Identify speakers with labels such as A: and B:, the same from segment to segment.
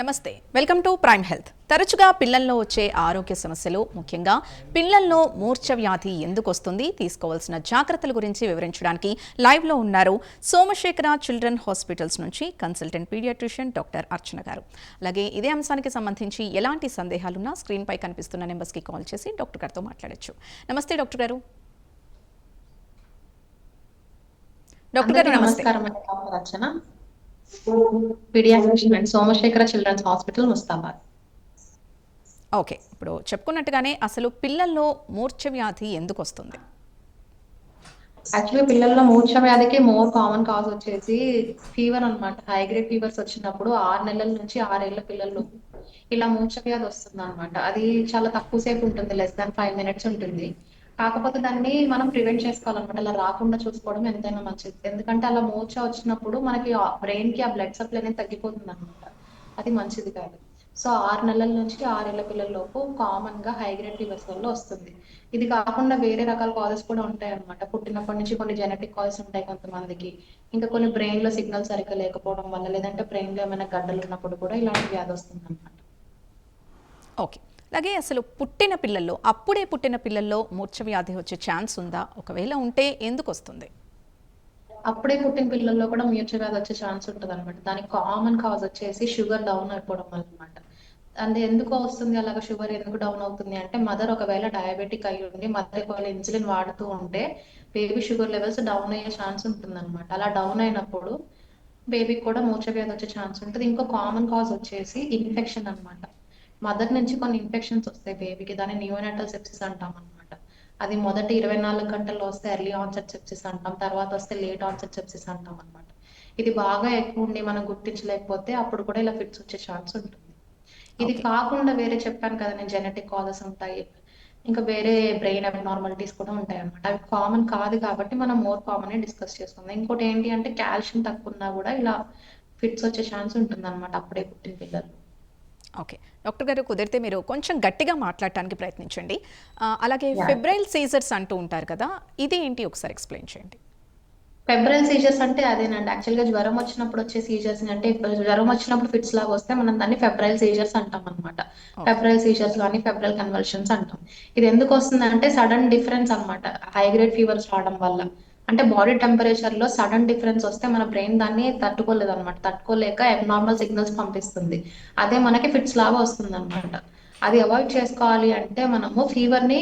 A: నమస్తే welcome to prime health. తరచుగా పిల్లల్లో వచ్చే ఆరోగ్య సమస్యలు ముఖ్యంగా పిల్లల్లో మూర్ఛ వ్యాధి ఎందుకు వస్తుంది తీసుకోవాల్సిన జాగ్రత్తల గురించి వివరించడానికి లైవ్లో ఉన్నారు సోమశేఖర చిల్డ్రన్ హాస్పిటల్స్ నుంచి కన్సల్టెంట్ పీడియాట్రిషియన్ డాక్టర్ అర్చన గారు. అలాగే ఇదే అంశానికి సంబంధించి ఎలాంటి సందేహాలున్నా స్క్రీన్పై కనిపిస్తున్న నెంబర్స్కి కాల్ చేసి డాక్టర్ గారితో మాట్లాడొచ్చు. నమస్తే డాక్టర్ గారు. డాక్టర్ గారు నమస్తే.
B: అండి Somasekhara children's hospital Mustabad.
A: Okay ఇప్పుడు చెప్పుకున్నట్టుగానే అసలు పిల్లల్లో మూర్ఛ వ్యాధి ఎందుకు వస్తుంది
B: యాక్చువల్లీ పిల్లల్లో మూర్ఛ వ్యాధికి మోర్ కామన్ కాజ్ వచ్చేసి ఫీవర్ అన్నమాట. హై గ్రేడ్ ఫీవర్స్ వచ్చినప్పుడు ఆరు నెలల నుంచి ఆరేళ్ళ పిల్లలు ఇలా మూర్ఛ వ్యాధి వస్తుంది అనమాట అది చాలా తక్కువ సేపు ఉంటుంది లెస్ దాన్ ఫైవ్ మినిట్స్ ఉంటుంది. కాకపోతే దాన్ని మనం ప్రివెంట్ చేసుకోవాలన్నమాట. అలా రాకుండా చూసుకోవడం ఎంతైనా మంచిది. ఎందుకంటే అలా మూర్ఛ వచ్చినప్పుడు మనకి బ్రెయిన్కి ఆ బ్లడ్ సప్లై అనేది తగ్గిపోతుంది అనమాట అది మంచిది కాదు. సో ఆరు నెలల నుంచి ఆరేళ్ళ పిల్లల లోపు కామన్గా హైగ్రేడ్ ఫీవర్స్ వల్ల వస్తుంది. ఇది కాకుండా వేరే రకాల కాజెస్ కూడా ఉంటాయి అనమాట పుట్టినప్పటి నుంచి కొన్ని జెనెటిక్ కాజెస్ ఉంటాయి కొంతమందికి. ఇంకా కొన్ని బ్రెయిన్లో సిగ్నల్ సరిగ్గా లేకపోవడం వల్ల లేదంటే బ్రెయిన్లో ఏమైనా గడ్డలు ఉన్నప్పుడు కూడా ఇలాంటి వ్యాధి వస్తుంది అనమాట
A: ఓకే. అలాగే అసలు పుట్టిన పిల్లల్లో అప్పుడే పుట్టిన పిల్లల్లో మూర్చ వ్యాధి వచ్చే ఛాన్స్ ఉందా? ఒకవేళ ఉంటే ఎందుకు వస్తుంది?
B: అప్పుడే పుట్టిన పిల్లల్లో కూడా మూర్చ వ్యాధి వచ్చే ఛాన్స్ ఉంటుంది అనమాట దానికి కామన్ కాజ్ వచ్చేసి షుగర్ డౌన్ అయిపోవడం వల్ల అనమాట అంటే ఎందుకు వస్తుంది అలాగ షుగర్ ఎందుకు డౌన్ అవుతుంది అంటే మదర్ ఒకవేళ డయాబెటిక్ అయి ఉండి మదర్ ఒకవేళ ఇన్సులిన్ వాడుతూ ఉంటే బేబీ షుగర్ లెవెల్స్ డౌన్ అయ్యే ఛాన్స్ ఉంటుంది అనమాట అలా డౌన్ అయినప్పుడు బేబీకి కూడా మూర్ఛ వ్యాధి వచ్చే ఛాన్స్ ఉంటుంది. ఇంకో కామన్ కాజ్ వచ్చేసి ఇన్ఫెక్షన్ అన్నమాట. మదర్ నుంచి కొన్ని ఇన్ఫెక్షన్స్ వస్తాయి బేబీకి దాన్ని న్యూనాటల్ సెప్సిస్ అంటాం అనమాట అది మొదటి ఇరవై నాలుగు గంటల్లో వస్తే ఎర్లీ ఆన్సెట్ సెప్సిస్ అంటాం తర్వాత వస్తే లేట్ ఆన్సెట్ సెప్సిస్ అంటాం అనమాట ఇది బాగా ఎక్కువ ఉండి మనం గుర్తించలేకపోతే అప్పుడు కూడా ఇలా ఫిట్స్ వచ్చే ఛాన్స్ ఉంటుంది. ఇది. కాకుండా వేరే చెప్పాను కదా నేను జెనెటిక్ కాజెస్ ఉంటాయి. ఇంకా వేరే బ్రెయిన్ అబ్నార్మాలిటీస్ కూడా ఉంటాయి అనమాట అవి కామన్ కాదు కాబట్టి మనం మోర్ కామన్ డిస్కస్ చేసుకుందాం. ఇంకోటి ఏంటి అంటే కాల్షియం తక్కువ ఉన్నా కూడా ఇలా ఫిట్స్ వచ్చే ఛాన్స్ ఉంటుంది అనమాట అప్పుడే పుట్టిన పిల్లలు
A: ఓకే. డాక్టర్ గారు కుదిరితే మీరు కొంచెం గట్టిగా మాట్లాడటానికి ప్రయత్నించండి. అలాగే. ఫెబ్రైల్ సీజర్స్ అంటూ ఉంటారు కదా ఇది ఏంటి ఒకసారి ఎక్స్ప్లెయిన్ చేయండి.
B: ఫెబ్రల్ సీజర్స్ అంటే అదేనండి. యాక్చువల్గా జ్వరం వచ్చినప్పుడు వచ్చే సీజర్స్ అంటే జ్వరం వచ్చినప్పుడు ఫిట్స్ లాగా వస్తే మనం దాన్ని ఫెబ్రైల్ సీజర్స్ అంటాం అనమాట ఫెబ్రైల్ సీజర్స్ కానీ ఫెబ్రైల్ కన్వల్షన్స్ అంటాం. ఇది ఎందుకు వస్తుంది అంటే సడన్ డిఫరెన్స్ అన్నమాట. హై గ్రేడ్ ఫీవర్స్ రావడం వల్ల. అంటే బాడీ టెంపరేచర్లో సడన్ డిఫరెన్స్ వస్తే మన బ్రెయిన్ దాన్ని తట్టుకోలేదు అనమాట తట్టుకోలేక అబ్నార్మల్ సిగ్నల్స్ పంపిస్తుంది. అదే మనకి ఫిట్స్ లాగా వస్తుంది అనమాట అది అవాయిడ్ చేసుకోవాలి అంటే మనము ఫీవర్ని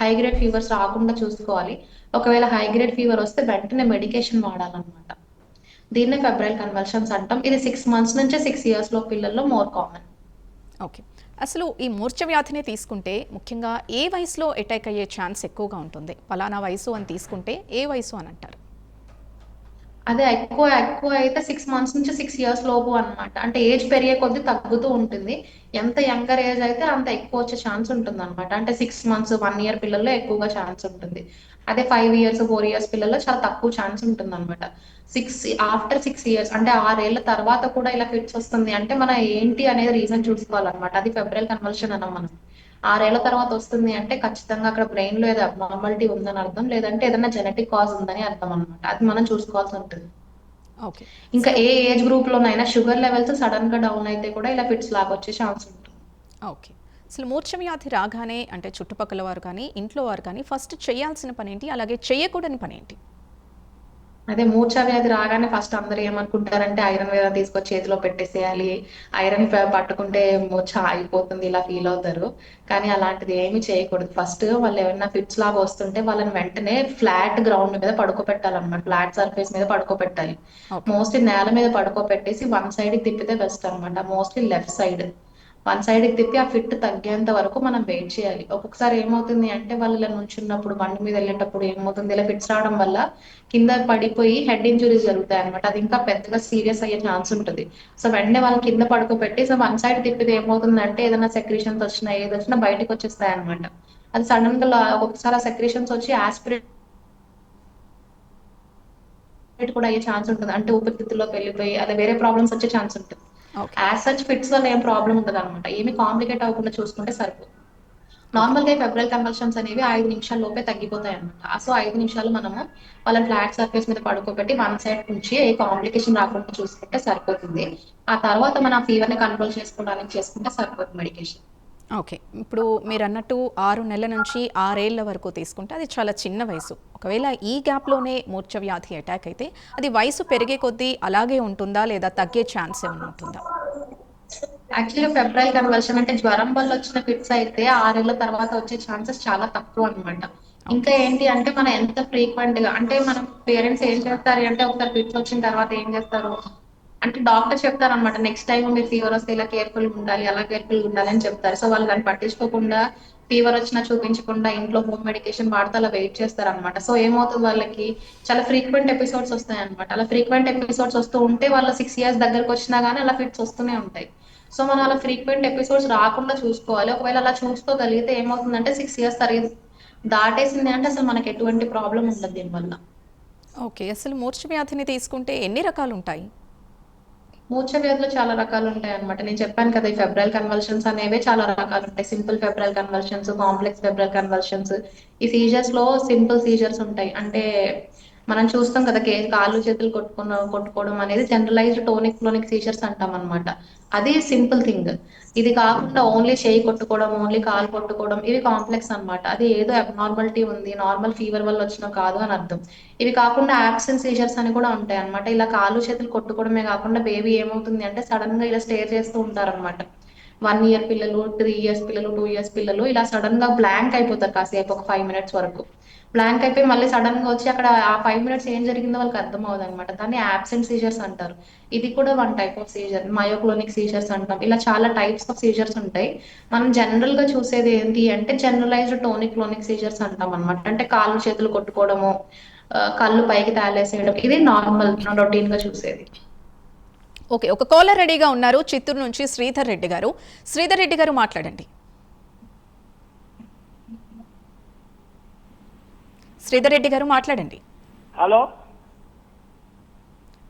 B: హై గ్రేడ్ ఫీవర్స్ రాకుండా చూసుకోవాలి. ఒకవేళ హై గ్రేడ్ ఫీవర్ వస్తే వెంటనే మెడికేషన్ వాడాలన్నమాట. దీన్నే ఫెబ్రైల్ కన్వల్షన్స్ అంటాం. ఇది సిక్స్ మంత్స్ నుంచి సిక్స్ ఇయర్స్లో పిల్లల్లో మోర్ కామన్
A: ఓకే అసలు ఈ మూర్ఛ వ్యాధిని తీసుకుంటే ముఖ్యంగా ఏ వయసులో అటాక్ అయ్యే ఛాన్స్ ఎక్కువగా ఉంటుంది? పలానా వయసు అని తీసుకుంటే ఏ వయసు అని అంటారు?
B: అదే ఎక్కువ ఎక్కువ అయితే సిక్స్ మంత్స్ నుంచి సిక్స్ ఇయర్స్ లోపు అన్నమాట. అంటే ఏజ్ పెరిగే కొద్ది తగ్గుతూ ఉంటుంది. ఎంత యంగర్ ఏజ్ అయితే అంత ఎక్కువ వచ్చే ఛాన్స్ ఉంటుంది అనమాట అంటే సిక్స్ మంత్స్ వన్ ఇయర్ పిల్లల్లో ఎక్కువగా ఛాన్స్ ఉంటుంది. అదే ఫైవ్ ఇయర్స్ ఫోర్ ఇయర్స్ పిల్లల్లో చాలా తక్కువ ఛాన్స్ ఉంటుంది అనమాట సిక్స్ ఆఫ్టర్ సిక్స్ ఇయర్స్ అంటే ఆరేళ్ళ తర్వాత కూడా ఇలా ఫిట్స్ వస్తుంది. అంటే మన ఏంటి అనేది రీజన్ చూసుకోవాలన్నమాట. అది ఫెబ్రల్ కన్వల్షన్ అన్నాం మనం. ఆరేళ్ళ తర్వాత వస్తుంది అంటే ఖచ్చితంగా అక్కడ బ్రెయిన్లో ఏదో అబ్నార్మాలిటీ ఉందని అర్థం. లేదంటే ఏదైనా జెనెటిక్ కాజ్ ఉందని అర్థం అనమాట అది మనం చూసుకోవాల్సి ఉంటుంది.
A: ఓకే.
B: ఇంకా ఏ ఏజ్ గ్రూప్ లోనైనా షుగర్ లెవెల్స్ సడన్గా డౌన్ అయితే కూడా ఇలా ఫిట్స్ లాగా వచ్చే ఛాన్స్ ఉంటుంది.
A: ఓకే. అసలు మూర్ఛ వ్యాధి రాగానే అంటే చుట్టుపక్కల వారు కానీ ఇంట్లో వారు కానీ ఫస్ట్ చేయాల్సిన పని ఏంటి అలాగే చేయకూడని పని ఏంటి
B: అదే మూర్ఛ వ్యాధి రాగానే ఫస్ట్ అందరూ ఏమనుకుంటారంటే ఐరన్ వేద తీసుకొచ్చి చేతిలో పెట్టేసేయాలి. ఐరన్ పట్టుకుంటే మూర్ఛ ఆగిపోతుంది ఇలా ఫీల్ అవుతారు. కానీ అలాంటిది ఏమీ చేయకూడదు. ఫస్ట్ వాళ్ళు ఏమైనా ఫిట్స్ లాగా వస్తుంటే వాళ్ళని వెంటనే ఫ్లాట్ గ్రౌండ్ మీద పడుకోబెట్టాలన్నమాట. ఫ్లాట్ సర్ఫేస్ మీద పడుకోబెట్టాలి.
A: ఓకే
B: మోస్ట్లీ నేల మీద పడుకోబెట్టేసి వన్ సైడ్కి తిప్పితే బెస్ట్ అన్నమాట. మోస్ట్లీ లెఫ్ట్ సైడ్ వన్ సైడ్కి తిప్పి ఆ ఫిట్ తగ్గేంత వరకు మనం వెయిట్ చేయాలి. ఒక్కొక్కసారి ఏమవుతుంది అంటే వాళ్ళు ఇలా నుంచున్నప్పుడు బండి మీద వెళ్ళేటప్పుడు ఏమవుతుంది? ఇలా ఫిట్స్ రావడం వల్ల కింద పడిపోయి హెడ్ ఇంజురీస్ జరుగుతాయి అనమాట అది ఇంకా పెద్దగా సీరియస్ అయ్యే ఛాన్స్ ఉంటుంది. సో వెంటనే వాళ్ళు కింద పడుకోబెట్టి సో వన్ సైడ్ తిప్పితే ఏమవుతుంది అంటే ఏదైనా సెక్రీషన్స్ వచ్చినా ఏది వచ్చినా బయటకు వచ్చేస్తాయి అనమాట అది సడన్గా ఒక్కొక్కసారి ఆ సెక్రీషన్స్ వచ్చి ఆస్పిరేట్ కూడా అయ్యే ఛాన్స్ ఉంటుంది. అంటే ఊపిరితిత్తుల్లోకి వెళ్ళిపోయి అదే వేరే ప్రాబ్లమ్స్ వచ్చే ఛాన్స్ ఉంటుంది. యాజ్ సచ్ ఫిట్స్ వల్ల ఏం ప్రాబ్లం ఉండదు అనమాట ఏమి కాంప్లికేట్ అవ్వకుండా చూసుకుంటే సరిపోతుంది నార్మల్గా ఫెబ్రల్ కన్వల్షన్స్ అనేవి ఐదు నిమిషాల లోపే తగ్గిపోతాయి అనమాట సో ఐదు నిమిషాలు మనము వాళ్ళ ఫ్లాట్ సర్ఫేస్ మీద పడుకోబెట్టి వన్ సైడ్ నుంచి ఏ కాంప్లికేషన్ రాకుండా చూసుకుంటే సరిపోతుంది. ఆ తర్వాత మనం ఫీవర్ని కంట్రోల్ చేసుకోవడానికి చేసుకుంటే సరిపోతుంది మెడికేషన్
A: ఓకే. ఇప్పుడు మీరు అన్నట్టు ఆరు నెలల నుంచి ఆరేళ్ళ వరకు తీసుకుంటే అది చాలా చిన్న వయసు. ఒకవేళ ఈ గ్యాప్లోనే మూర్ఛ వ్యాధి అటాక్ అయితే అది వయసు పెరిగే కొద్దీ అలాగే ఉంటుందా లేదా తగ్గే ఛాన్స్ ఏమైనా ఉంటుందా?
B: యాక్చువల్లీ ఫెబ్రల్ కన్వల్షన్ అంటే జ్వరం వల్ల వచ్చిన ఫిట్స్ అయితే ఆరేళ్ళ తర్వాత వచ్చే ఛాన్సెస్ చాలా తక్కువ అన్నమాట. ఇంకా ఏంటి అంటే మనం ఎంత ఫ్రీక్వెంట్గా అంటే మనం పేరెంట్స్ ఏం చేస్తారు అంటే ఒకసారి ఫిట్స్ వచ్చిన తర్వాత ఏం చేస్తారు? అంటే డాక్టర్ చెప్తారు అనమాట నెక్స్ట్ టైం మీరు ఫీవర్ వస్తే ఇలా కేర్ఫుల్ ఉండాలి అలా కేర్ఫుల్ ఉండాలి అని చెప్తారు. సో వాళ్ళు దాన్ని పట్టించుకోకుండా ఫీవర్ వచ్చినా చూపించకుండా ఇంట్లో హోమ్ మెడికేషన్ వాడితే అలా వెయిట్ చేస్తారు అనమాట సో ఏమవుతుంది వాళ్ళకి చాలా ఫ్రీక్వెంట్ ఎపిసోడ్స్ వస్తాయి అనమాట అలా ఫ్రీక్వెంట్ ఎపిసోడ్స్ వస్తూ ఉంటే వాళ్ళ సిక్స్ ఇయర్స్ దగ్గరకు వచ్చినా కానీ అలా ఫిట్స్ వస్తూనే ఉంటాయి. సో మనం అలా ఫ్రీక్వెంట్ ఎపిసోడ్స్ రాకుండా చూసుకోవాలి. ఒకవేళ అలా చూసుకోగలిగితే ఏమవుతుందంటే సిక్స్ ఇయర్స్ తరగతి దాటేసింది అంటే అసలు మనకి ఎటువంటి ప్రాబ్లం ఉండదు దీనివల్ల.
A: ఓకే అసలు మూర్ఛ వ్యాధిని తీసుకుంటే ఎన్ని రకాలు ఉంటాయి
B: మూర్ఛ వ్యాధులు చాలా రకాలు ఉంటాయి అనమాట నేను చెప్పాను కదా ఈ ఫెబ్రల్ కన్వల్షన్స్ అనేవి చాలా రకాలు ఉంటాయి. Simple febrile convulsions complex febrile convulsions ఈ సీజర్స్లో సింపుల్ సీజర్స్ ఉంటాయి. అంటే మనం చూస్తాం కదా కే కాళ్ళు చేతులు కొట్టుకున్న కొట్టుకోవడం అనేది జనరలైజ్డ్ టోనిక్ క్లోనిక్ సీజర్స్ అంటాం అనమాట అది సింపుల్ థింగ్ ఇది కాకుండా ఓన్లీ చేయి కొట్టుకోవడం ఓన్లీ కాలు కొట్టుకోవడం ఇవి కాంప్లెక్స్ అన్నమాట. అది ఏదో అబ్నార్మాలిటీ ఉంది నార్మల్ ఫీవర్ వల్ల వచ్చిన కాదు అని అర్థం. ఇవి కాకుండా యాబ్సెంట్ సీజర్స్ అని కూడా ఉంటాయి అన్నమాట. ఇలా కాళ్ళు చేతులు కొట్టుకోవడమే కాకుండా బేబీ ఏమవుతుంది అంటే సడన్గా ఇలా స్టేర్ చేస్తూ ఉంటారన్నమాట. వన్ ఇయర్ పిల్లలు త్రీ ఇయర్స్ పిల్లలు టూ ఇయర్స్ పిల్లలు ఇలా సడన్గా బ్లాంక్ అయిపోతారు కాసేపు ఒక ఫైవ్ మినిట్స్ వరకు. బ్లాంక్ అయిపోయి మళ్ళీ సడన్గా వచ్చి అక్కడ ఆ ఫైవ్ మినిట్స్ ఏం జరిగిందో వాళ్ళకి అర్థం అవ్వదు అనమాట దాన్ని యాబ్సెంట్ సీజర్స్ అంటారు. ఇది కూడా one type of seizure myoclonic seizures అంటాం. ఇలా చాలా టైప్స్ ఆఫ్ సీజర్స్ ఉంటాయి. మనం జనరల్గా చూసేది ఏంటి అంటే జనరలైజ్డ్ టోనిక్ క్లోనిక్ సీజర్స్ అంటాం అనమాట అంటే కాళ్ళు చేతులు కొట్టుకోవడము కళ్ళు పైకి తేలేసేయడం. ఇది నార్మల్ రొటీన్గా చూసేది.
A: ఓకే ఒక కాలర్ రెడీగా ఉన్నారు. చిత్తూరు నుంచి శ్రీధర్ రెడ్డి గారు. శ్రీధర్ రెడ్డి గారు మాట్లాడండి. శ్రీధర్ రెడ్డి గారు మాట్లాడండి.
C: హలో.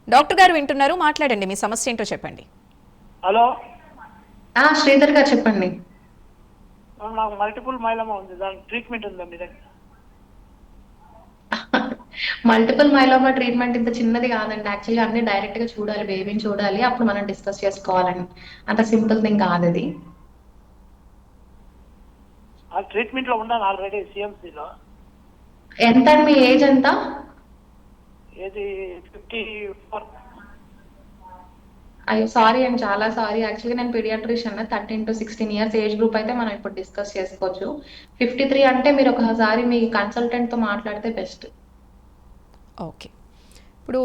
A: డాక్టర్ గారు వింటున్నారు మాట్లాడండి మీ సమస్య ఏంటో చెప్పండి.
C: హలో.
B: ఆ శ్రీధర్ గారు చెప్పండి.
C: నాకు మల్టిపుల్ మైలమా ఉంది దానికి ట్రీట్మెంట్ ఉందా మీ దగ్గర?
B: మల్టిపుల్ మైలోమా ట్రీట్మెంట్ ఇంత చిన్నది కాదండి. యాక్చువల్లీ అన్ని డైరెక్ట్గా చూడాలి బేబీని చూడాలి అప్పుడు మనం డిస్కస్ చేసుకోవాలని. అంత సింపుల్ థింగ్ కాదు అది.
C: ఆ ట్రీట్మెంట్లో ఉన్నాను ఆల్రెడీ సిఎంసిలో
B: ఎంత అండి మీ ఏజ్ ఎంత?
C: ఏది ఫిఫ్టీ ఫోర్.
B: అయ్యో సారీ అండి చాలా సారీ. యాక్చువల్గా నేను pediatrician thirteen to sixteen years age group అయితే మనం ఇప్పుడు డిస్కస్ చేసుకోవచ్చు. ఫిఫ్టీ త్రీ అంటే మీరు ఒకసారి మీ కన్సల్టెంట్తో మాట్లాడితే బెస్ట్.
A: ఓకే. ఇప్పుడు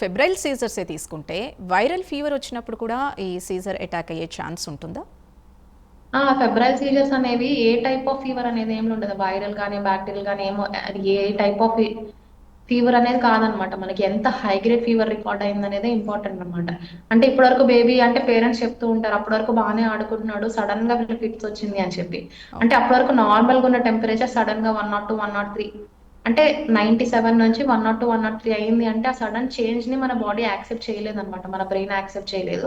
A: ఫెబ్రైల్ సీజర్సే తీసుకుంటే వైరల్ ఫీవర్ వచ్చినప్పుడు కూడా ఈ సీజర్ అటాక్ అయ్యే ఛాన్స్ ఉంటుందా?
B: ఆ ఫెబ్రైల్ సీజర్స్ అనేవి ఏ టైప్ ఆఫ్ ఫీవర్ అనేది ఏమి ఉండదు. వైరల్ కానీ బ్యాక్టీరియల్ కానీ ఏమో అది ఏ టైప్ ఆఫ్ ఫీవర్ అనేది కాదనమాట. మనకి ఎంత హై గ్రేడ్ ఫీవర్ రికార్డ్ అయింది అనేది ఇంపార్టెంట్ అనమాట అంటే ఇప్పటివరకు బేబీ అంటే పేరెంట్స్ చెప్తూ ఉంటారు అప్పటి వరకు బాగానే ఆడుకుంటున్నాడు సడన్గా ఫిట్స్ వచ్చింది అని చెప్పి. అంటే అప్పటి వరకు నార్మల్గా ఉన్న టెంపరేచర్ సడన్గా one naught two one naught three అంటే నైన్టీ సెవెన్ నుంచి one naught two one naught three అయింది అంటే ఆ సడన్ చేంజ్ని మన బాడీ యాక్సెప్ట్ చేయలేదు అనమాట మన బ్రెయిన్ యాక్సెప్ట్ చేయలేదు.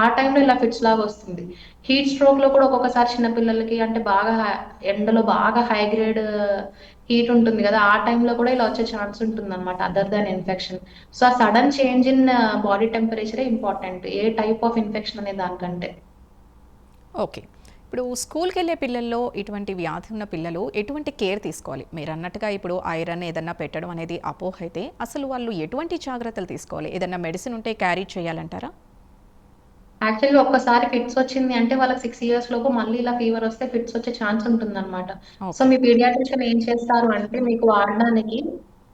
B: ఆ టైంలో ఇలా ఫిట్స్ లాగా వస్తుంది. హీట్ స్ట్రోక్లో కూడా ఒక్కొక్కసారి చిన్నపిల్లలకి అంటే బాగా ఎండలో బాగా హై గ్రేడ్ హీట్ ఉంటుంది కదా ఆ టైంలో కూడా ఇలా వచ్చే ఛాన్స్ ఉంటుంది అనమాట అదర్ దాన్ ఇన్ఫెక్షన్ సో ఆ సడన్ చేంజ్ ఇన్ బాడీ టెంపరేచరే ఇంపార్టెంట్ ఏ టైప్ ఆఫ్ ఇన్ఫెక్షన్ అనే దానికంటే.
A: ఓకే ఇప్పుడు స్కూల్కి వెళ్ళే పిల్లల్లో ఇటువంటి వ్యాధి ఉన్న పిల్లలు ఎటువంటి కేర్ తీసుకోవాలి? మీరు అన్నట్టుగా ఇప్పుడు ఐరన్ ఏదన్నా పెట్టడం అనేది అపోహ అయితే అసలు వాళ్ళు ఎటువంటి జాగ్రత్తలు తీసుకోవాలి? ఏదన్నా మెడిసిన్ ఉంటే క్యారీ చేయాలంటారా?
B: యాక్చువల్లీ ఒక్కసారి ఫిట్స్ వచ్చింది అంటే వాళ్ళకి సిక్స్ ఇయర్స్ లోపు మళ్ళీ ఇలా ఫీవర్ వస్తే ఫిట్స్ వచ్చే ఛాన్స్ ఉంటుంది అనమాట
A: Okay.
B: సో మీ పీడియాట్రిషియన్ ఏం చేస్తారు అంటే మీకు వాడడానికి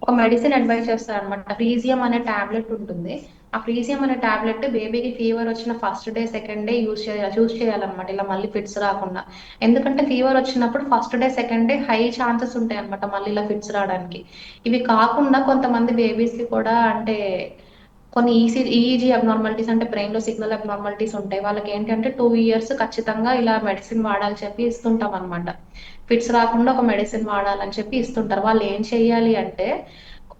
B: ఒక మెడిసిన్ అడ్వైస్ చేస్తారు అనమాట ఫ్రీజియం అనే టాబ్లెట్ ఉంటుంది. ఆ ఫ్రీజియం అనే టాబ్లెట్ బేబీకి ఫీవర్ వచ్చిన first day second day use చేయాలి యూజ్ చేయాలన్నమాట. ఇలా మళ్ళీ ఫిట్స్ రాకుండా. ఎందుకంటే ఫీవర్ వచ్చినప్పుడు first day second day high chances ఉంటాయి అనమాట మళ్ళీ ఇలా ఫిట్స్ రావడానికి. ఇవి కాకుండా కొంతమంది బేబీస్కి కూడా అంటే కొన్ని ఈసీ ఈజీ అబ్నార్మాలిటీస్ అంటే బ్రెయిన్లో సిగ్నల్ అబ్నార్మాలిటీస్ ఉంటాయి. వాళ్ళకి ఏంటంటే టూ ఇయర్స్ ఖచ్చితంగా ఇలా మెడిసిన్ వాడాలని చెప్పి ఇస్తుంటాం అనమాట ఫిట్స్ రాకుండా ఒక మెడిసిన్ వాడాలని చెప్పి ఇస్తుంటారు. వాళ్ళు ఏం చేయాలి అంటే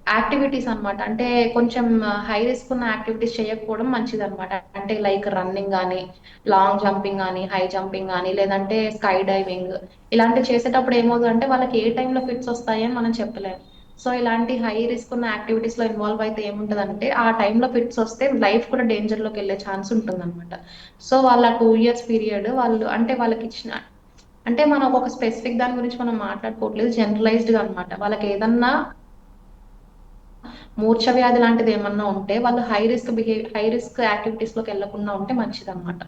B: యాక్టివిటీస్ అన్నమాట. అంటే కొంచెం హై రిస్క్ ఉన్న యాక్టివిటీస్ చేయకపోవడం మంచిది అనమాట అంటే లైక్ రన్నింగ్ కానీ లాంగ్ జంపింగ్ కానీ హై జంపింగ్ కానీ లేదంటే స్కై డైవింగ్ ఇలాంటివి చేసేటప్పుడు ఏమవుతుంది అంటే వాళ్ళకి ఏ టైంలో ఫిట్స్ వస్తాయని మనం చెప్పలేము సో ఇలాంటి హై రిస్క్ ఉన్న యాక్టివిటీస్లో ఇన్వాల్వ్ అయితే ఏముంటదంటే ఆ టైంలో ఫిట్స్ వస్తే లైఫ్ కూడా డేంజర్లోకి వెళ్ళే ఛాన్స్ ఉంటుంది అనమాట సో వాళ్ళ టూ ఇయర్స్ పీరియడ్ వాళ్ళు అంటే వాళ్ళకి ఇచ్చిన అంటే మనం ఒక స్పెసిఫిక్ దాని గురించి మనం మాట్లాడుకోవట్లేదు జనరలైజ్డ్గా అనమాట వాళ్ళకి ఏదన్నా మూర్ఛ వ్యాధి లాంటిది ఏమన్నా ఉంటే వాళ్ళు high risk behave high risk యాక్టివిటీస్లోకి వెళ్ళకుండా ఉంటే మంచిది అనమాట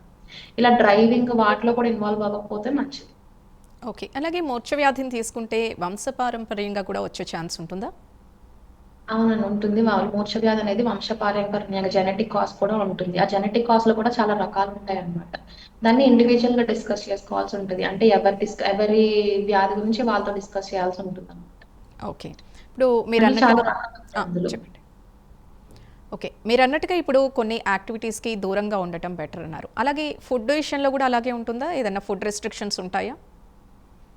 B: ఇలా డ్రైవింగ్ వాటిలో కూడా ఇన్వాల్వ్ అవ్వకపోతే మంచిది.
A: ఓకే. అలాగే మూర్ఛ వ్యాధిని తీసుకుంటే వంశపారంపర్యంగా కూడా వచ్చే ఛాన్స్ ఉంటుందా?
B: అవునండి ఉంటుంది. మూర్ఛ వ్యాధి అనేది వంశపారంపర్యంగా జెనెటిక్ కాస్ కూడా ఉంటుంది. ఆ జెనెటిక్ కాస్లో కూడా చాలా రకాలు ఉంటాయి అన్నమాట దాన్ని ఇండివిజువల్గా డిస్కస్ చేసుకోవాల్సి ఉంటుంది. అంటే ఎవరి డిస్క ఎవరి వ్యాధి గురించి వాళ్ళతో డిస్కస్ చేయాల్సి ఉంటుంది అన్నమాట
A: ఓకే. ఇప్పుడు మీరు అన్నట్టుగా. చెప్పండి. ఓకే. మీరు అన్నట్టుగా ఇప్పుడు కొన్ని యాక్టివిటీస్కి దూరంగా ఉండటం బెటర్ అన్నారు. అలాగే ఫుడ్ విషయంలో కూడా అలాగే ఉంటుందా? ఏదైనా ఫుడ్ రెస్ట్రిక్షన్స్ ఉంటాయా?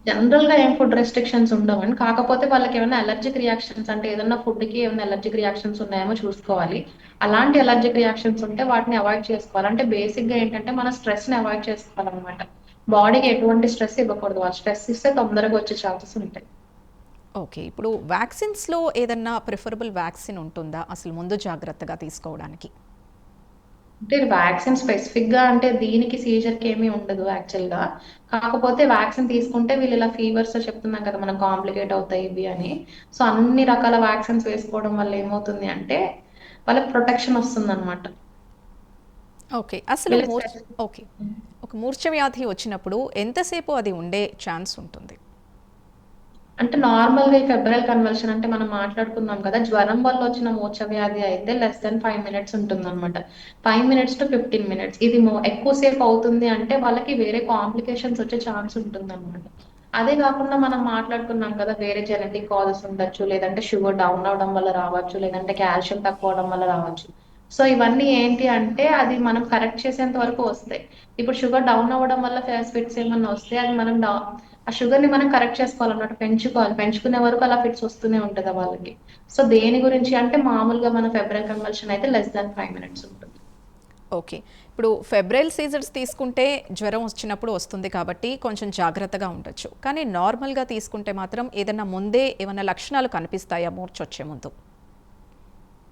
B: జనరల్గా ఏం ఫుడ్ రెస్ట్రిక్షన్స్ ఉండవండి. కాకపోతే వాళ్ళకి ఏమైనా అలర్జిక్ రియాక్షన్స్ అంటే ఏదైనా ఫుడ్కి ఏమైనా అలర్జిక్ రియాక్షన్స్ ఉన్నాయేమో చూసుకోవాలి. అలాంటి అలర్జిక్ రియాక్షన్స్ ఉంటే వాటిని అవాయిడ్ చేసుకోవాలి. అంటే బేసిక్గా ఏంటంటే మన స్ట్రెస్ని అవాయిడ్ చేసుకోవాలన్నమాట. బాడీకి ఎటువంటి స్ట్రెస్ ఇవ్వకూడదు. వాళ్ళు స్ట్రెస్ ఇస్తే తొందరగా వచ్చే ఛాన్సెస్ ఉంటాయి.
A: ఓకే ఇప్పుడు వ్యాక్సిన్స్లో ఏదన్నా ప్రిఫరబుల్ వ్యాక్సిన్ ఉంటుందా? అసలు ముందు జాగ్రత్తగా తీసుకోవడానికి.
B: అంటే వ్యాక్సిన్ స్పెసిఫిక్గా అంటే దీనికి సీజర్కి ఏమీ ఉండదు యాక్చువల్గా కాకపోతే వ్యాక్సిన్ తీసుకుంటే వీళ్ళు ఇలా ఫీవర్స్ చెప్తున్నాం కదా మనం కాంప్లికేట్ అవుతాయి ఇవి అని. సో అన్ని రకాల వ్యాక్సిన్స్ వేసుకోవడం వల్ల ఏమవుతుంది అంటే వాళ్ళకి ప్రొటెక్షన్ వస్తుంది అనమాట
A: ఓకే అసలు ఓకే ఒక మూర్ఛ వ్యాధి వచ్చినప్పుడు ఎంతసేపు అది ఉండే ఛాన్స్ ఉంటుంది?
B: అంటే నార్మల్గా ఫెబ్రల్ కన్వల్షన్ అంటే మనం మాట్లాడుకున్నాం కదా జ్వరం వల్ల వచ్చిన మూర్ఛ వ్యాధి అయితే లెస్ దెన్ ఫైవ్ మినిట్స్ ఉంటుంది అనమాట five minutes to fifteen minutes ఇది ఎక్కువసేపు అవుతుంది అంటే వాళ్ళకి వేరే కాంప్లికేషన్స్ వచ్చే ఛాన్స్ ఉంటుంది అనమాట అదే కాకుండా మనం మాట్లాడుకున్నాం కదా వేరే జెనెటిక్ కాజెస్ ఉండొచ్చు లేదంటే షుగర్ డౌన్ అవడం వల్ల రావచ్చు లేదంటే కాల్షియం తక్కువ అవడం వల్ల రావచ్చు. సో ఇవన్నీ ఏంటి అంటే అది మనం కరెక్ట్ చేసేంత వరకు వస్తాయి. ఇప్పుడు షుగర్ డౌన్ అవ్వడం వల్ల ఫిట్స్ ఏమన్నా వస్తే అది మనం ఆ షుగర్ని మనం కరెక్ట్ చేసుకోవాలన్నమాట. పెంచుకోవాలి. పెంచుకునే వరకు అలా ఫిట్స్ వస్తూనే ఉంటుంది వాళ్ళకి. సో దేని గురించి అంటే మామూలుగా మన ఫెబ్రల్ కన్వల్షన్ అయితే లెస్ దాన్ ఫైవ్ మినిట్స్ ఉంటుంది.
A: ఓకే ఇప్పుడు ఫెబ్రైల్ సీజర్స్ తీసుకుంటే జ్వరం వచ్చినప్పుడు వస్తుంది కాబట్టి కొంచెం జాగ్రత్తగా ఉండొచ్చు. కానీ నార్మల్గా తీసుకుంటే మాత్రం ఏదైనా ముందే ఏమైనా లక్షణాలు కనిపిస్తాయా? మూర్చొచ్చే ముందు.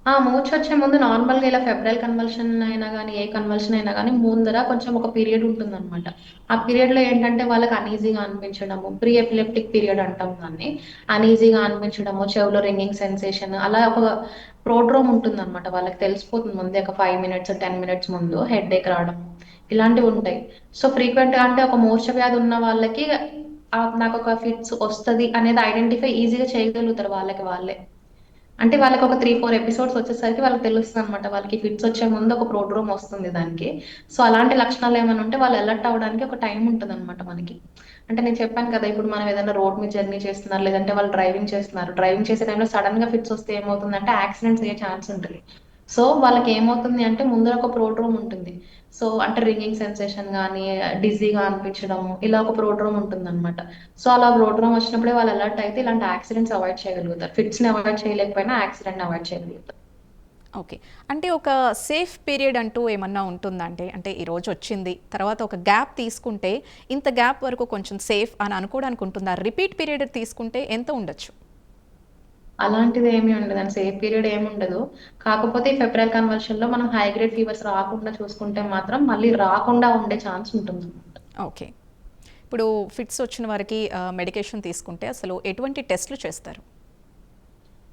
B: ఆ మూర్ఛ వచ్చే ముందు నార్మల్గా ఇలా ఫెబ్రల్ కన్వల్షన్ అయినా కానీ ఏ కన్వల్షన్ అయినా కానీ ముందర కొంచెం ఒక పీరియడ్ ఉంటుంది అనమాట ఆ పీరియడ్లో ఏంటంటే వాళ్ళకి అనీజీగా అనిపించడము ప్రీ ఎపిలెప్టిక్ పీరియడ్ అంటాం దాన్ని. అనీజీగా అనిపించడము చెవులో రింగింగ్ సెన్సేషన్ అలా ఒక ప్రోడ్రోమ్ ఉంటుంది అనమాట వాళ్ళకి తెలిసిపోతుంది ముందే ఒక ఫైవ్ మినిట్స్ టెన్ మినిట్స్ ముందు హెడ్ ఏక్ రావడం ఇలాంటివి ఉంటాయి. సో ఫ్రీక్వెంట్గా అంటే ఒక మూర్ఛ వ్యాధి ఉన్న వాళ్ళకి ఆ, నాకు ఒక ఫిట్స్ వస్తది అనేది ఐడెంటిఫై ఈజీగా చేయగలుగుతారు వాళ్ళకి వాళ్ళే. అంటే వాళ్ళకి ఒక త్రీ ఫోర్ ఎపిసోడ్స్ వచ్చేసరికి వాళ్ళకి తెలుస్తుంది అనమాట వాళ్ళకి ఫిట్స్ వచ్చే ముందు ఒక ప్రోడ్రోమ్ వస్తుంది దానికి. సో అలాంటి లక్షణాలు ఏమైనా ఉంటే వాళ్ళు అలర్ట్ అవ్వడానికి ఒక టైం ఉంటుంది అనమాట మనకి. అంటే నేను చెప్పాను కదా ఇప్పుడు మనం ఏదైనా రోడ్ మీద జర్నీ చేస్తున్నారు లేదంటే వాళ్ళు డ్రైవింగ్ చేస్తున్నారు. డ్రైవింగ్ చేసే టైంలో సడన్గా ఫిట్స్ వస్తే ఏమవుతుందంటే యాక్సిడెంట్స్ అయ్యే ఛాన్స్ ఉంటుంది. సో వాళ్ళకి ఏమవుతుంది అంటే ముందర ఒక ప్రోడ్రోమ్ ఉంటుంది. సో అంటే రింగింగ్ సెన్సేషన్ కానీ డిజీగా అనిపించడం ఇలా ఒక ప్రోడ్రోమ్ ఉంటుంది అనమాట సో అలా ప్రోడ్రోమ్ వచ్చినప్పుడే వాళ్ళు అలర్ట్ అయితే ఇలాంటి యాక్సిడెంట్స్ అవాయిడ్ చేయగలుగుతారు. ఫిట్స్ని అవాయిడ్ చేయలేకపోయినా యాక్సిడెంట్ అవాయిడ్ చేయగలుగుతారు.
A: ఓకే. అంటే ఒక సేఫ్ పీరియడ్ అంటూ ఏమన్నా ఉంటుందంటే అంటే ఈ రోజు వచ్చింది తర్వాత ఒక గ్యాప్ తీసుకుంటే ఇంత గ్యాప్ వరకు కొంచెం సేఫ్ అని అనుకోవడానికి ఉంటుందా? రిపీట్ పీరియడ్ తీసుకుంటే ఎంత ఉండొచ్చు?
B: అలాంటిది ఏమీ ఉండదు. అండ్ సేఫ్ పీరియడ్ ఏమి ఉండదు. కాకపోతే ఈ ఫెబ్రల్ కన్వర్షన్లో మనం హై గ్రేడ్ ఫీవర్స్ రాకుండా చూసుకుంటే మాత్రం మళ్ళీ రాకుండా ఉండే ఛాన్స్ ఉంటుంది
A: ఓకే. ఇప్పుడు ఫిట్స్ వచ్చిన వారికి మెడికేషన్ తీసుకుంటే అసలు ఎటువంటి టెస్ట్లు చేస్తారు?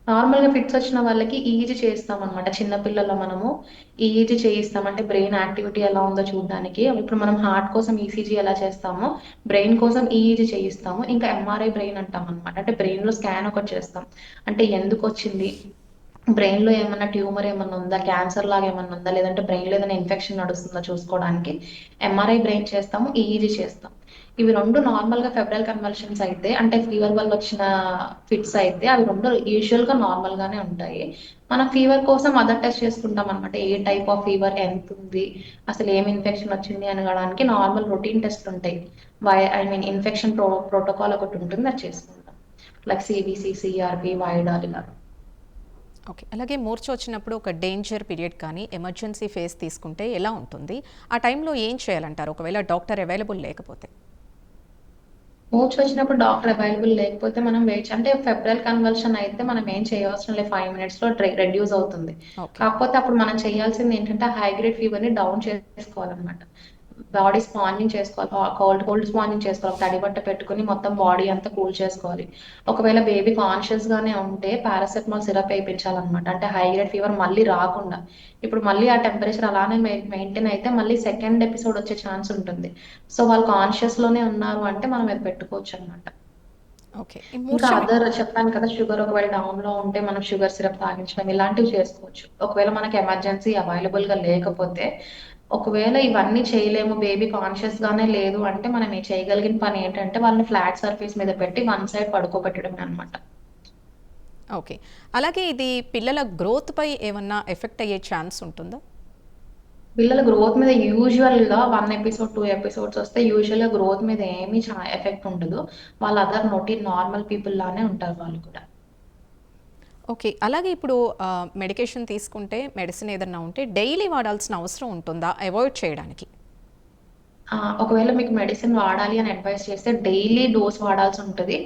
B: నార్మల్గా ఫిట్స్ వచ్చిన వాళ్ళకి ఈజీ చేస్తాం అనమాట చిన్న మనము ఈజీ చేయిస్తాం. అంటే బ్రెయిన్ యాక్టివిటీ ఎలా ఉందో చూడడానికి. ఇప్పుడు మనం హార్ట్ కోసం ఈసీజీ ఎలా చేస్తామో బ్రెయిన్ కోసం ఈజీ చేయిస్తాము. ఇంకా ఎంఆర్ఐ బ్రెయిన్ అంటాం అనమాట అంటే బ్రెయిన్లో స్కాన్ ఒకటి చేస్తాం. అంటే ఎందుకు వచ్చింది? బ్రెయిన్లో ఏమన్నా ట్యూమర్ ఏమన్నా ఉందా? క్యాన్సర్ లాగా ఏమన్నా ఉందా? లేదంటే బ్రెయిన్లో ఏదైనా ఇన్ఫెక్షన్ నడుస్తుందా చూసుకోవడానికి? ఎంఆర్ఐ బ్రెయిన్ చేస్తాము ఈజీ చేస్తాం. ఇవి రెండు నార్మల్గా ఫెబ్రల్ కన్వల్షన్స్ అయితే అంటే ఫీవర్ వల్ల వచ్చిన ఫిట్స్ అయితే అవి రెండు యూజువల్గా నార్మల్ గానే ఉంటాయి. మనం ఫీవర్ కోసం అదర్ టెస్ట్ చేసుకుంటాం అనమాట ఏ టైప్ ఆఫ్ ఫీవర్ ఎంత ఉంది అసలు ఏం ఇన్ఫెక్షన్ వచ్చింది అనడానికి నార్మల్ రొటీన్ టెస్ట్ ఉంటాయి. Why I mean infection pro protocol ఒకటి ఉంటుంది అది చేసుకుంటాం. లైక్ సిబిసి సిఆర్పి వైడాల్ ఇలా.
A: ఓకే అలాగే మూర్ఛ వచ్చినప్పుడు ఒక డేంజర్ పీరియడ్ కానీ ఎమర్జెన్సీ ఫేస్ తీసుకుంటే ఎలా ఉంటుంది? ఆ టైంలో ఏం చేయాలంటారు? ఒకవేళ డాక్టర్ అవైలబుల్ లేకపోతే.
B: మూర్ఛ వచ్చినప్పుడు డాక్టర్ అవైలబుల్ లేకపోతే మనం వెయిట్ అంటే ఫెబ్రల్ కన్వల్షన్ అయితే మనం ఏం చేయవసరం లేదు. ఫైవ్ మినిట్స్లో రెడ్యూస్ అవుతుంది. కాకపోతే అప్పుడు మనం చేయాల్సింది ఏంటంటే హై గ్రేడ్ ఫీవర్ని డౌన్ చేసుకోవాలన్నమాట. బాడీ స్పాంజింగ్ చేసుకోవాలి. కోల్డ్ కోల్డ్ స్పాంజింగ్ చేసుకోవాలి. తడి బట్ట పెట్టుకుని మొత్తం బాడీ అంతా కూల్ చేసుకోవాలి. ఒకవేళ బేబీ కాన్షియస్ గానే ఉంటే పారాసెటమాల్ సిరప్ వేయించాలన్నమాట. అంటే హై గ్రేడ్ ఫీవర్ మళ్ళీ రాకుండా. ఇప్పుడు మళ్ళీ ఆ టెంపరేచర్ అలానే మెయింటైన్ అయితే మళ్ళీ సెకండ్ ఎపిసోడ్ వచ్చే ఛాన్స్ ఉంటుంది. సో వాళ్ళు కాన్షియస్లోనే ఉన్నారు అంటే మనం అది పెట్టుకోవచ్చు అనమాట ఇంకా అదర్ చెప్పాను కదా షుగర్ ఒకవేళ డౌన్లో ఉంటే మనం షుగర్ సిరప్ తాగించడం ఇలాంటివి చేసుకోవచ్చు. ఒకవేళ మనకి ఎమర్జెన్సీ అవైలబుల్గా లేకపోతే ఒకవేళ ఇవన్నీ చేయలేము బేబీ కాన్షియస్ గానే లేదు అంటే మనం చేయగలిగిన పని ఏంటంటే వాళ్ళని ఫ్లాట్ సర్ఫేస్ మీద పెట్టి వన్ సైడ్ పడుకోబెట్టడం అనమాట
A: ఓకే. అలాగే ఇది పిల్లల గ్రోత్ పై ఏమన్నా ఎఫెక్ట్ అయ్యే ఛాన్స్ ఉంటుందా?
B: పిల్లల గ్రోత్ మీద యూజువల్గా వన్ ఎపిసోడ్ టూ ఎపిసోడ్స్ వస్తే యూజువల్గా గ్రోత్ మీద ఏమీ ఎఫెక్ట్ ఉండదు. వాళ్ళ అదర్ నోటి నార్మల్ పీపుల్ లానే ఉంటారు వాళ్ళు కూడా.
A: ఓకే అలాగే ఇప్పుడు మెడికేషన్ తీసుకుంటే మెడిసిన్ ఏదన్నా ఉంటే డైలీ వాడాల్సిన అవసరం ఉంటుందా? అవాయిడ్ చేయడానికి.
B: ఒకవేళ మీకు మెడిసిన్ వాడాలి అని అడ్వైస్ చేస్తే డైలీ డోస్ వాడాల్సి ఉంటుంది.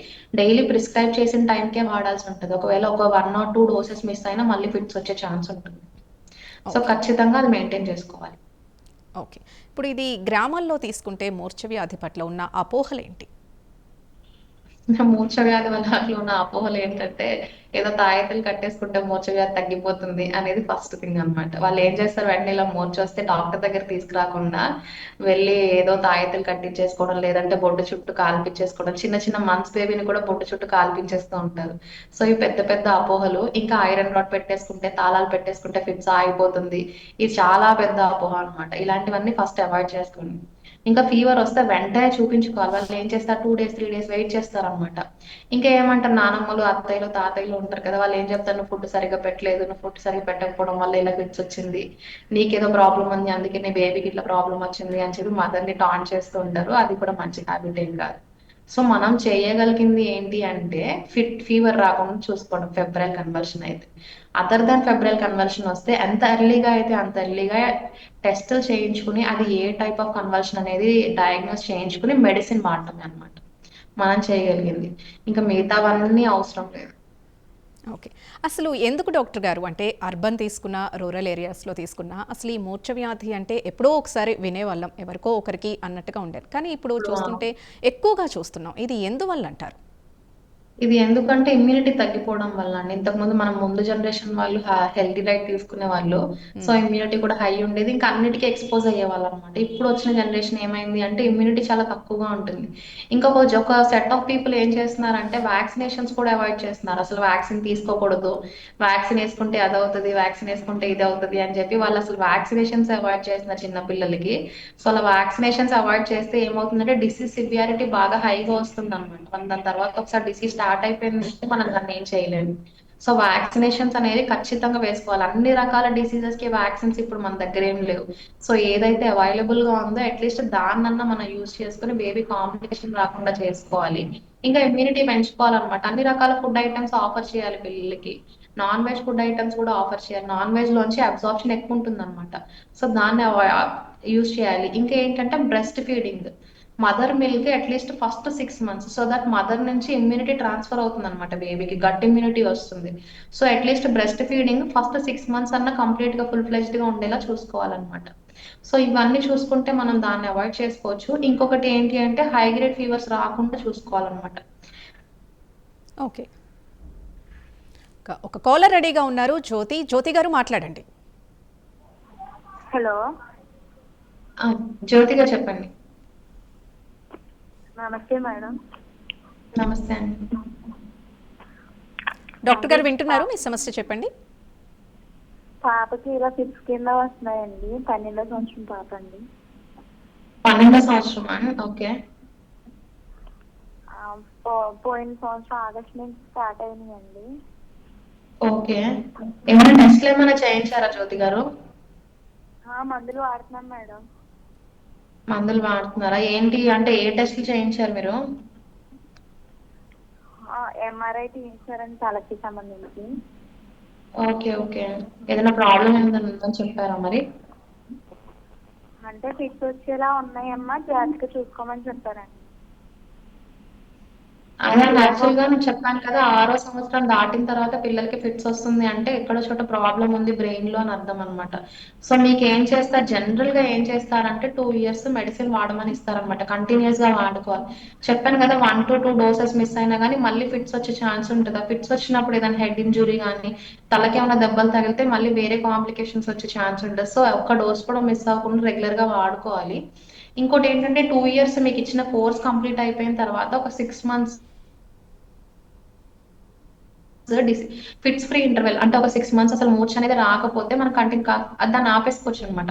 B: డైలీ ప్రిస్క్రైబ్ చేసిన టైంకే వాడాల్సి ఉంటుంది. ఒకవేళ ఒక one or two doses miss అయినా మళ్ళీ ఫిట్స్ వచ్చే ఛాన్స్ ఉంటుంది. సో ఖచ్చితంగా అది మెయింటైన్ చేసుకోవాలి.
A: ఓకే. ఇప్పుడు ఇది గ్రామాల్లో తీసుకుంటే మూర్ఛ వ్యాధి పట్ల ఉన్న అపోహలు ఏంటి
B: మూర్ఛ వ్యాధి వల్ల అట్లా ఉన్న అపోహలు ఏంటంటే ఏదో తాయెత్తులు కట్టేసుకుంటే మూర్ఛ వ్యాధి తగ్గిపోతుంది అనేది ఫస్ట్ థింగ్ అన్నమాట. వాళ్ళు ఏం చేస్తారు? వెంటనే ఇలా మూర్ఛ వస్తే డాక్టర్ దగ్గర తీసుకురాకుండా వెళ్ళి ఏదో తాయెత్తులు కట్టించేసుకోవడం లేదంటే బొడ్డు చుట్టూ కాల్పించేసుకోవడం చిన్న చిన్న మంత్స్ బేబీని కూడా బొడ్డు చుట్టూ కాల్పించేస్తూ ఉంటారు. సో ఈ పెద్ద పెద్ద అపోహలు. ఇంకా ఐరన్ రాడ్ పెట్టేసుకుంటే తాళాలు పెట్టేసుకుంటే ఫిట్స్ ఆగిపోతుంది. ఇది చాలా పెద్ద అపోహ అన్నమాట. ఇలాంటివన్నీ ఫస్ట్ అవాయిడ్ చేసుకోండి. ఇంకా ఫీవర్ వస్తే వెంటనే చూపించుకోవాలి. వాళ్ళు ఏం చేస్తారు? Two days three days wait చేస్తారు అనమాట ఇంకా ఏమంటారు? నానమ్మలు అత్తయ్యలు తాతయ్యలు ఉంటారు కదా వాళ్ళు ఏం చెప్తారు? నువ్వు ఫుడ్ సరిగా పెట్టలేదు. నువ్వు ఫుడ్ సరిగా పెట్టకపోవడం వల్ల ఇలా ఫిట్స్ వచ్చింది. నీకేదో ప్రాబ్లం ఉంది. అందుకే నీ బేబీకి ఇట్లా ప్రాబ్లం వచ్చింది అని చెప్పి మదర్ని టాన్ చేస్తూ ఉంటారు. అది కూడా మంచి హ్యాబిట్ ఏం కాదు. సో మనం చేయగలిగింది ఏంటి అంటే ఫిట్ ఫీవర్ రాకుండా చూసుకోవడం. ఫెబ్రల్ కన్వర్షన్ అయితే. అదర్ దాన్ ఫెబ్రల్ కన్వర్షన్ వస్తే ఎంత ఎర్లీగా అయితే అంత ఎర్లీగా టెస్టులు చేయించుకుని అది ఏ టైప్ ఆఫ్ కన్వర్షన్ అనేది డయాగ్నోస్ చేయించుకుని మెడిసిన్ వాడటమే అన్నమాట. మనం చేయగలిగింది. ఇంకా మిగతావన్నీ అవసరం లేదు.
A: ఓకే. అసలు ఎందుకు డాక్టర్ గారు అంటే అర్బన్ తీసుకున్న రూరల్ ఏరియాస్లో తీసుకున్నా అసలు ఈ మూర్ఛ వ్యాధి అంటే ఎప్పుడో ఒకసారి వినేవాళ్ళం ఎవరికో ఒకరికి అన్నట్టుగా ఉండేది. కానీ ఇప్పుడు చూస్తుంటే ఎక్కువగా చూస్తున్నాం. ఇది ఎందువల్ల అంటారు
B: ఇది ఎందుకంటే ఇమ్యూనిటీ తగ్గిపోవడం వల్ల అండి ఇంతకుముందు మనం ముందు జనరేషన్ వాళ్ళు హెల్తీ డైట్ తీసుకునే వాళ్ళు సో ఇమ్యూనిటీ కూడా హై ఉండేది. ఇంకా అన్నిటికీ ఎక్స్పోజ్ అయ్యే వాళ్ళు అనమాట ఇప్పుడు వచ్చిన జనరేషన్ ఏమైంది అంటే ఇమ్యూనిటీ చాలా తక్కువగా ఉంటుంది. ఇంకొక ఒక సెట్ ఆఫ్ పీపుల్ ఏం చేస్తున్నారంటే వ్యాక్సినేషన్స్ కూడా అవాయిడ్ చేస్తున్నారు. అసలు వ్యాక్సిన్ తీసుకోకూడదు. వ్యాక్సిన్ వేసుకుంటే అది అవుతుంది వ్యాక్సిన్ వేసుకుంటే ఇది అవుతుంది అని చెప్పి వాళ్ళు అసలు వ్యాక్సినేషన్స్ అవాయిడ్ చేస్తున్నారు చిన్న పిల్లలకి. సో అలా వ్యాక్సినేషన్స్ అవాయిడ్ చేస్తే ఏమవుతుందంటే డిసీజ్ సివియారిటీ బాగా హైగా వస్తుంది అనమాట మనం దాని తర్వాత ఒకసారి డిసీజ్ స్టార్ట్ అయిపోయిందంటే మనం దాన్ని ఏం చేయలేము. సో వ్యాక్సినేషన్స్ అనేది ఖచ్చితంగా వేసుకోవాలి. అన్ని రకాల డిసీజెస్కి వ్యాక్సిన్స్ ఇప్పుడు మన దగ్గర ఏం లేవు. సో ఏదైతే అవైలబుల్గా ఉందో అట్లీస్ట్ దాన్నన్నా మనం యూజ్ చేసుకుని బేబీ కాంప్లికేషన్ రాకుండా చేసుకోవాలి. ఇంకా ఇమ్యూనిటీ పెంచుకోవాలన్నమాట. అన్ని రకాల ఫుడ్ ఐటమ్స్ ఆఫర్ చేయాలి పిల్లలకి. నాన్ వెజ్ ఫుడ్ ఐటమ్స్ కూడా ఆఫర్ చేయాలి. నాన్ వెజ్ లోంచి అబ్జార్ప్షన్ ఎక్కువ ఉంటుంది అనమాట సో దాన్ని యూజ్ చేయాలి. ఇంకా ఏంటంటే breast feeding mother milk at least first six months so that mother నుంచి ఇమ్యూనిటీ ట్రాన్స్ఫర్ అవుతుంది అనమాట బేబీకి గట్ ఇమ్యూనిటీ వస్తుంది. So at least breast feeding first six months అన్న కంప్లీట్గా ఫుల్ ఫ్లెజ్డ్గా ఉండేలా చూసుకోవాలన్నమాట. సో ఇవన్నీ చూసుకుంటే మనం దాన్ని అవాయిడ్ చేసుకోవచ్చు. ఇంకొకటి ఏంటి అంటే హై గ్రేడ్ ఫీవర్స్ రాకుండా చూసుకోవాలన్నమాట.
A: ఓకే ఒక- కాలర్ రెడీగా ఉన్నారు. జ్యోతి జ్యోతి గారు మాట్లాడండి.
D: హలో
B: జ్యోతిగా చెప్పండి.
D: నమస్తే మేడం.
B: నమస్తే అండి.
A: డాక్టర్ గారు వింటున్నారు మీ సమస్య చెప్పండి.
D: పాపకి ఇలా ఫిఫ్త్ కింద వస్తున్నాయండి పన్నెండో సంవత్సరం పాప అండి
B: పన్నెండో సంవత్సరం ఓకే.
D: పోయిన సంవత్సరం ఆగస్ట్ నుంచి స్టార్ట్ అయినాయండి.
B: ఓకే. ఏమైనా టెస్ట్లు ఏమైనా చేయించారా జ్యోతి గారు?
D: ఆ, మందులు వాడుతున్నాం మేడం.
B: మందులు వాడుతున్నారా? ఏంటి అంటే ఏ టెస్ట్లు చేయించారు మీరు?
D: ఎంఆర్ఐ తీయించారండి తలకి సంబంధించి.
B: Okay okay. ఏదైనా ప్రాబ్లం ఉందని చెప్పారా మరి?
D: అంటే ఫిట్స్ వచ్చేలా ఉన్నాయమ్మా. జాగ్రత్తగా చూసుకోమని చెప్పారండి.
B: అదే యాక్చువల్గా నేను చెప్పాను కదా ఆరో సంవత్సరం దాటిన తర్వాత పిల్లలకి ఫిట్స్ వస్తుంది అంటే ఎక్కడో చోట ప్రాబ్లం ఉంది బ్రెయిన్లో అని అర్థం అనమాట సో మీకు ఏం చేస్తారు? జనరల్గా ఏం చేస్తారంటే టూ ఇయర్స్ మెడిసిన్ వాడమని ఇస్తారనమాట కంటిన్యూస్గా వాడుకోవాలి. చెప్పాను కదా one to two doses miss అయినా కానీ మళ్ళీ ఫిట్స్ వచ్చే ఛాన్స్ ఉంటుంది? ఫిట్స్ వచ్చినప్పుడు ఏదైనా హెడ్ ఇంజురీ కానీ తలకి ఏమైనా దెబ్బలు తగిలితే మళ్ళీ వేరే కాంప్లికేషన్స్ వచ్చే ఛాన్స్ ఉంటుంది. సో ఒక్క డోస్ కూడా మిస్ అవ్వకుండా రెగ్యులర్గా వాడుకోవాలి. ఇంకోటి ఏంటంటే టూ ఇయర్స్ మీకు ఇచ్చిన కోర్స్ కంప్లీట్ అయిపోయిన తర్వాత ఒక six months fits free interval అంటే ఒక సిక్స్ మంత్స్ అసలు మూర్చ అనేది రాకపోతే మనం కంటిన్యూ కా అది దాన్ని ఆపేసుకోవచ్చు అనమాట.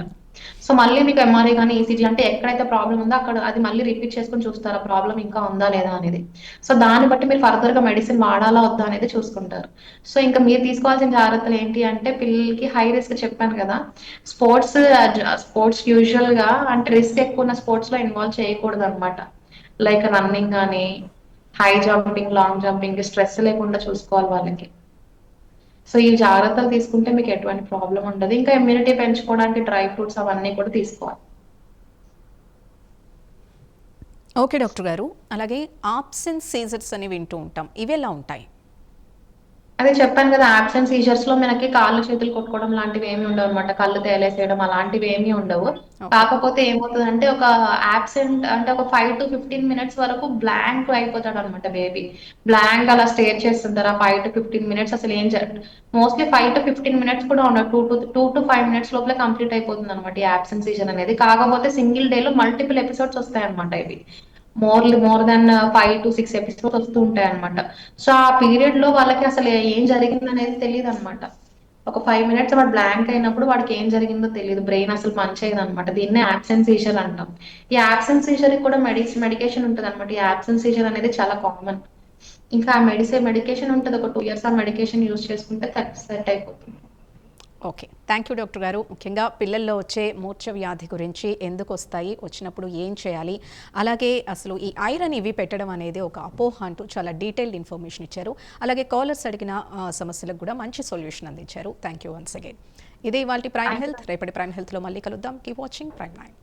B: సో మళ్ళీ మీకు ఎంఆర్ఐ కానీ ఈసీజీ అంటే ఎక్కడైతే ప్రాబ్లం ఉందో అక్కడ అది మళ్ళీ రిపీట్ చేసుకొని చూస్తారు ఆ ప్రాబ్లం ఇంకా ఉందా లేదా అనేది. సో దాన్ని బట్టి మీరు ఫర్దర్గా మెడిసిన్ వాడాలా వద్దా అనేది చూసుకుంటారు. సో ఇంకా మీరు తీసుకోవాల్సిన జాగ్రత్తలు ఏంటి అంటే పిల్లలకి హై రిస్క్ చెప్పాను కదా. స్పోర్ట్స్ స్పోర్ట్స్ యూజువల్గా అంటే రిస్క్ ఎక్కువ ఉన్న స్పోర్ట్స్లో ఇన్వాల్వ్ చేయకూడదు అనమాట లైక్ రన్నింగ్ కానీ high jumping long jumping stress లేకుండా చూసుకోవాలి వాళ్ళకి. సో ఈ జాగ్రత్తలు తీసుకుంటే మీకు ఎటువంటి ప్రాబ్లం ఉండదు. ఇంకా ఇమ్యూనిటీ పెంచుకోవడానికి డ్రై ఫ్రూట్స్ అవన్నీ కూడా తీసుకోవాలి.
A: ఓకే డాక్టర్ గారు. అలాగే ఆప్సెన్స్ సీజర్స్ అని వింటూ ఉంటాం. ఇవి ఎలా ఉంటాయి?
B: అదే చెప్పాను కదా ఆబ్సెంట్ సీజర్స్లో మనకి కాళ్ళు చేతులు కొట్టుకోవడం లాంటివి ఏమి ఉండవు అనమాట కళ్ళు తేలేసేయడం అలాంటివి ఏమీ ఉండవు. కాకపోతే ఏమవుతుందంటే ఒక ఆబ్సెంట్ అంటే ఒక ఫైవ్ టు ఫిఫ్టీన్ మినిట్స్ వరకు బ్లాంక్ అయిపోతాడు అనమాట బేబీ బ్లాంక్ అలా స్టేర్ చేస్తుంటారు? ఆ ఫైవ్ టు ఫిఫ్టీన్ మినిట్స్ అసలు ఏం mostly five to fifteen minutes కూడా ఉండదు two to two to five minutes లోపల కంప్లీట్ అయిపోతుంది అనమాట ఈ ఆబ్సెంట్ సీజన్ అనేది. కాకపోతే సింగిల్ డే లో మల్టిపుల్ ఎపిసోడ్స్ వస్తాయి అనమాట ఇవి. More more than five to six episodes వస్తూ ఉంటాయి అనమాట సో ఆ పీరియడ్లో వాళ్ళకి అసలు ఏం జరిగింది అనేది తెలియదు అనమాట ఒక ఫైవ్ మినిట్స్ వాడు బ్లాంక్ అయినప్పుడు వాడికి ఏం జరిగిందో తెలియదు బ్రెయిన్ అసలు పనిచేయదు అనమాట దీన్నే యాబ్సెన్స్ సీజర్ అంటాం. ఈ యాబ్సెన్స్ సీజర్ కూడా మెడిసిన్ మెడికేషన్ ఉంటుంది అనమాట ఈ యాబ్సెన్స్ సీజర్ అనేది చాలా కామన్. ఇంకా ఆ మెడిసిన్ మెడికేషన్ ఉంటుంది. ఒక టూ ఇయర్స్ ఆ మెడికేషన్ యూస్ చేసుకుంటే సెట్ అయిపోతుంది.
A: ఓకే. థ్యాంక్ యూ డాక్టర్ గారు. ముఖ్యంగా పిల్లల్లో వచ్చే మూర్ఛ వ్యాధి గురించి ఎందుకు వస్తాయి వచ్చినప్పుడు ఏం చేయాలి అలాగే అసలు ఈ ఐరన్ ఇవి పెట్టడం అనేది ఒక అపోహ అంటూ చాలా డీటెయిల్డ్ ఇన్ఫర్మేషన్ ఇచ్చారు. అలాగే కాలర్స్ అడిగిన సమస్యలకు కూడా మంచి సొల్యూషన్ అందించారు. Thank you once again. ఇదే ఇవాళ ప్రైమ్ హెల్త్. రేపటి ప్రైమ్ హెల్త్లో మళ్ళీ కలుద్దాం. Keep watching prime nine.